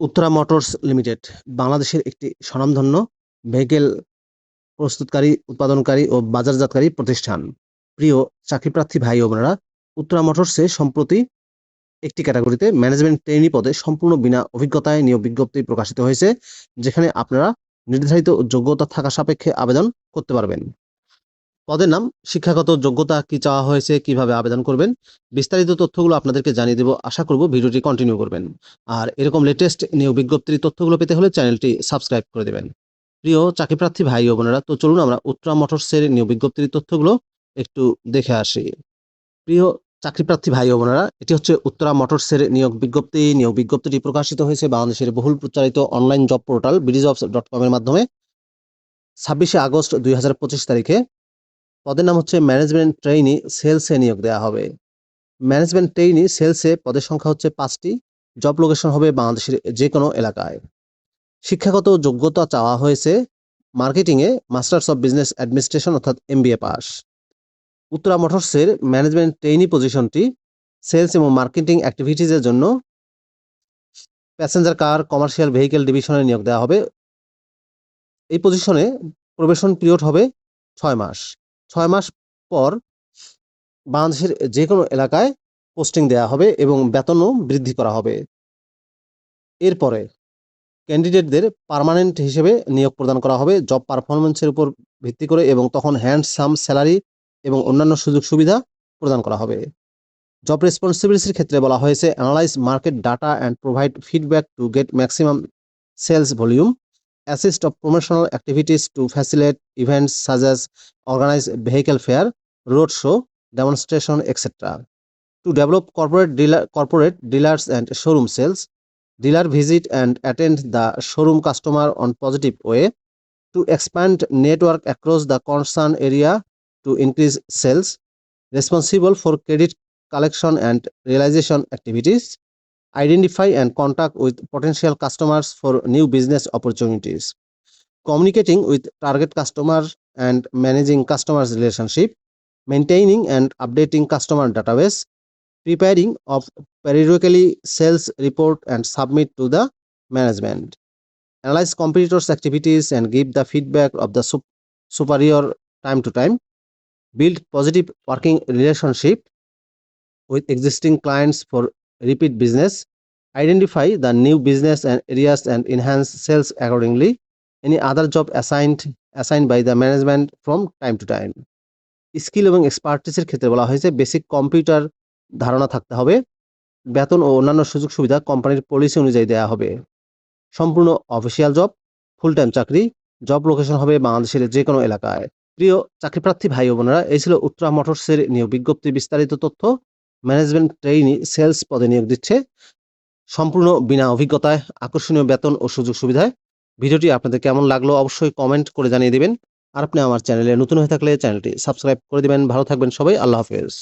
Uttara motors limited, বাংলাদেশের একটি স্বনামধন্য ভেহিকেল প্রস্তুতকারী, উৎপাদনকারী ও বাজারজাতকারী প্রতিষ্ঠান। প্রিয় চাকরিপ্রার্থী ভাই ও বোনেরা, উত্তরা মোটরসে সম্প্রতি একটি ক্যাটাগরিতে ম্যানেজমেন্ট ট্রেনি পদে সম্পূর্ণ বিনা অভিজ্ঞতায় নিয়োগ বিজ্ঞপ্তি প্রকাশিত হয়েছে, যেখানে আপনারা নির্ধারিত যোগ্যতা থাকা সাপেক্ষে আবেদন করতে পারবেন। পদের নাম, শিক্ষাগত যোগ্যতা কি চাওয়া হয়েছে, কীভাবে আবেদন করবেন, বিস্তারিত তথ্যগুলো আপনাদেরকে জানিয়ে দেবো। আশা করব ভিডিওটি কন্টিনিউ করবেন। আর এরকম লেটেস্ট নিয়োগ বিজ্ঞপ্তির তথ্যগুলো পেতে হলে চ্যানেলটি সাবস্ক্রাইব করে দেবেন। প্রিয় চাকরিপ্রার্থী ভাই ও বোনেরা, তো চলুন আমরা উত্তরা মোটরসের নিয়োগ বিজ্ঞপ্তির তথ্যগুলো একটু দেখে আসি। প্রিয় চাকরিপ্রার্থী ভাই ও বোনেরা, এটি হচ্ছে উত্তরা মোটরসের নিয়োগ বিজ্ঞপ্তি। নিয়োগ বিজ্ঞপ্তিটি প্রকাশিত হয়েছে বাংলাদেশের বহুল প্রচারিত online job portal bdjobs dot কমের মাধ্যমে। ছাব্বিশে আগস্ট দুই হাজার পঁচিশ তারিখে পদের নাম হচ্ছে ম্যানেজমেন্ট ট্রেইনি, সেলসে নিয়োগ দেওয়া হবে। ম্যানেজমেন্ট ট্রেইনি, সেলসে পদের সংখ্যা হচ্ছে পাঁচটি। জব লোকেশন হবে বাংলাদেশের যে কোনো এলাকায়। শিক্ষাগত যোগ্যতা চাওয়া হয়েছে মার্কেটিংয়ে, মাস্টার্স অফ বিজনেস অ্যাডমিনিস্ট্রেশন অর্থাৎ এম এমবিএ পাস। উত্তরা মোটরসের ম্যানেজমেন্ট ট্রেইনি পজিশনটি সেলস এবং মার্কেটিং অ্যাক্টিভিটিজের জন্য প্যাসেঞ্জার কার, কমার্শিয়াল ভেহিকেল ডিভিশনে নিয়োগ দেওয়া হবে। এই পজিশনে প্রবেশন পিরিয়ড হবে ছয় মাস। ছয় মাস পর বাংলাদেশের যে কোনো এলাকায় পোস্টিং দেওয়া হবে এবং বেতনও বৃদ্ধি করা হবে। এরপরে ক্যান্ডিডেটদের পার্মানেন্ট হিসেবে নিয়োগ প্রদান করা হবে, জব পারফরমেন্সের উপর ভিত্তি করে এবং তখন হ্যান্ডসাম স্যালারি এবং অন্যান্য সুযোগ সুবিধা প্রদান করা হবে। জব রেসপন্সিবিলিটির ক্ষেত্রে বলা হয়েছে, analyse market data and provide feedback to get maximum sales volume assist of promotional activities to facilitate events such as organize vehicle fair, road show, demonstration, etc. To develop corporate dealer, corporate dealers and showroom sales, dealer visit and attend the showroom customer on positive way. To expand network across the concerned area to increase sales, responsible for credit collection and realization activities identify and contact with potential customers for new business opportunities. Communicating with target customers and managing customers relationship maintaining and updating customer database preparing of periodically sales report and submit to the management. Analyze competitors activities and give the feedback of the sup- superior time to time. Build positive working relationship with existing clients for repeat business, identify the new business and areas and enhance sales accordingly. Any other job assigned assigned by the management from time to time. Skill এবং এক্সপার্টিসের ক্ষেত্রে বলা হয়েছে basic computer ধারণা থাকতে হবে বেতন ও অন্যান্য সুযোগ সুবিধা কোম্পানির পলিসি অনুযায়ী দেওয়া হবে সম্পূর্ণ অফিসিয়াল জব ফুল টাইম চাকরি জব লোকেশন হবে বাংলাদেশের যে কোনো এলাকায় প্রিয় চাকরিপ্রার্থী ভাই বোনেরা এই ছিল উত্তরা মোটরসের নিয়োগ বিজ্ঞপ্তির বিস্তারিত তথ্য ম্যানেজমেন্ট ট্রেইনি সেলস পদে নিয়োগ দিচ্ছে। সম্পূর্ণ বিনা অভিজ্ঞতায়, আকর্ষণীয় বেতন ও সুযোগ সুবিধায়। ভিডিওটি আপনাদের কেমন লাগল অবশ্যই কমেন্ট করে জানিয়ে দেবেন। আর আপনি আমার চ্যানেলে নতুন হয়ে থাকলে চ্যানেলটি সাবস্ক্রাইব করে দেবেন। ভালো থাকবেন সবাই, আল্লাহ হাফেজ।